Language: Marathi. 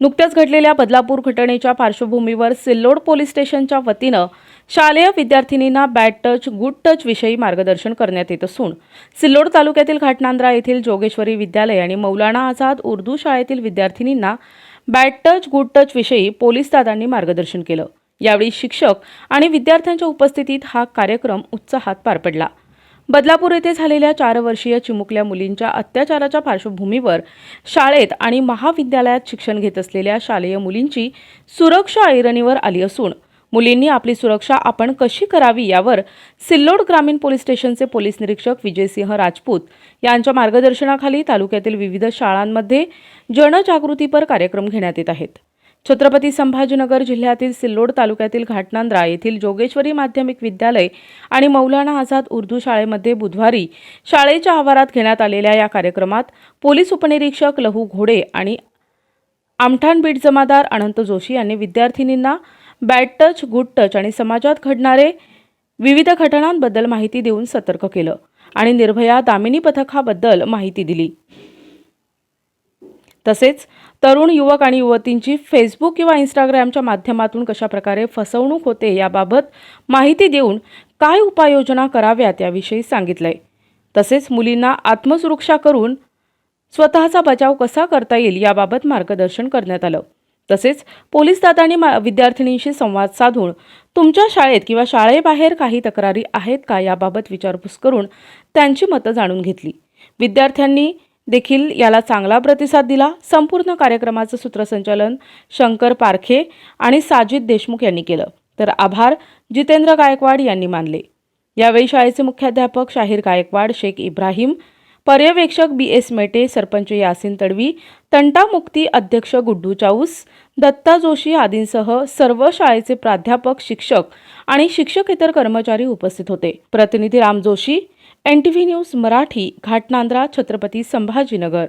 नुकत्याच घडलेल्या बदलापूर घटनेच्या पार्श्वभूमीवर सिल्लोड पोलीस स्टेशनच्या वतीनं शालेय विद्यार्थिनींना बॅड टच गुड टच विषयी मार्गदर्शन करण्यात येत असून सिल्लोड तालुक्यातील घाटनांद्रा येथील जोगेश्वरी विद्यालय आणि मौलाना आझाद उर्दू शाळेतील विद्यार्थिनींना बॅड टच गुड टच विषयी पोलीस दादांनी मार्गदर्शन केलं. यावेळी शिक्षक आणि विद्यार्थ्यांच्या उपस्थितीत हा कार्यक्रम उत्साहात पार पडला. बदलापूर येथे झालेल्या चार वर्षीय चिमुकल्या मुलींच्या अत्याचाराच्या पार्श्वभूमीवर शाळेत आणि महाविद्यालयात शिक्षण घेत असलेल्या शालेय मुलींची सुरक्षा ऐरणीवर आली असून मुलींनी आपली सुरक्षा आपण कशी करावी यावर सिल्लोड ग्रामीण पोलीस स्टेशनचे पोलीस निरीक्षक विजयसिंह राजपूत यांच्या मार्गदर्शनाखाली तालुक्यातील विविध शाळांमध्ये जनजागृतीपर कार्यक्रम घेण्यात येत आहेत. छत्रपती संभाजीनगर जिल्ह्यातील सिल्लोड तालुक्यातील घाटनांद्रा येथील जोगेश्वरी माध्यमिक विद्यालय आणि मौलाना आझाद उर्दू शाळेमध्ये बुधवारी शाळेच्या आवारात घेण्यात आलेल्या या कार्यक्रमात पोलीस उपनिरीक्षक लहू घोडे आणि आमठाण बीट जमादार अनंत जोशी यांनी विद्यार्थिनींना बॅड टच गुड टच आणि समाजात घडणारे विविध घटनांबद्दल माहिती देऊन सतर्क केलं आणि निर्भया दामिनी पथकाबद्दल माहिती दिली. तसेच तरुण युवक आणि युवतींची फेसबुक किंवा इंस्टाग्रामच्या माध्यमातून कशाप्रकारे फसवणूक होते याबाबत माहिती देऊन काय उपाययोजना कराव्यात याविषयी सांगितलंय. तसेच मुलींना आत्मसुरक्षा करून स्वतःचा बचाव कसा करता येईल याबाबत मार्गदर्शन करण्यात आलं. तसेच पोलीस दादांनी मा- विद्यार्थिनींशी संवाद साधून तुमच्या शाळेत किंवा शाळेबाहेर काही तक्रारी आहेत का याबाबत विचारपूस करून त्यांची मतं जाणून घेतली. विद्यार्थ्यांनी देखील याला चांगला प्रतिसाद दिला. संपूर्ण कार्यक्रमाचं सूत्रसंचालन शंकर पारखे आणि साजिद देशमुख यांनी केलं. तर आभार जितेंद्र गायकवाड यांनी मानले. यावेळी शाळेचे मुख्याध्यापक शाहीर गायकवाड शेख इब्राहिम पर्यवेक्षक बी एस मेटे सरपंच यासिन तडवी तंटामुक्ती अध्यक्ष गुड्डू चाऊस दत्ता जोशी आदींसह सर्व शाळेचे प्राध्यापक शिक्षक आणि शिक्षकेतर कर्मचारी उपस्थित होते. प्रतिनिधी Ram Joshi N T V news Marathi Ghatnandra Chhatrapati Sambhajinagar.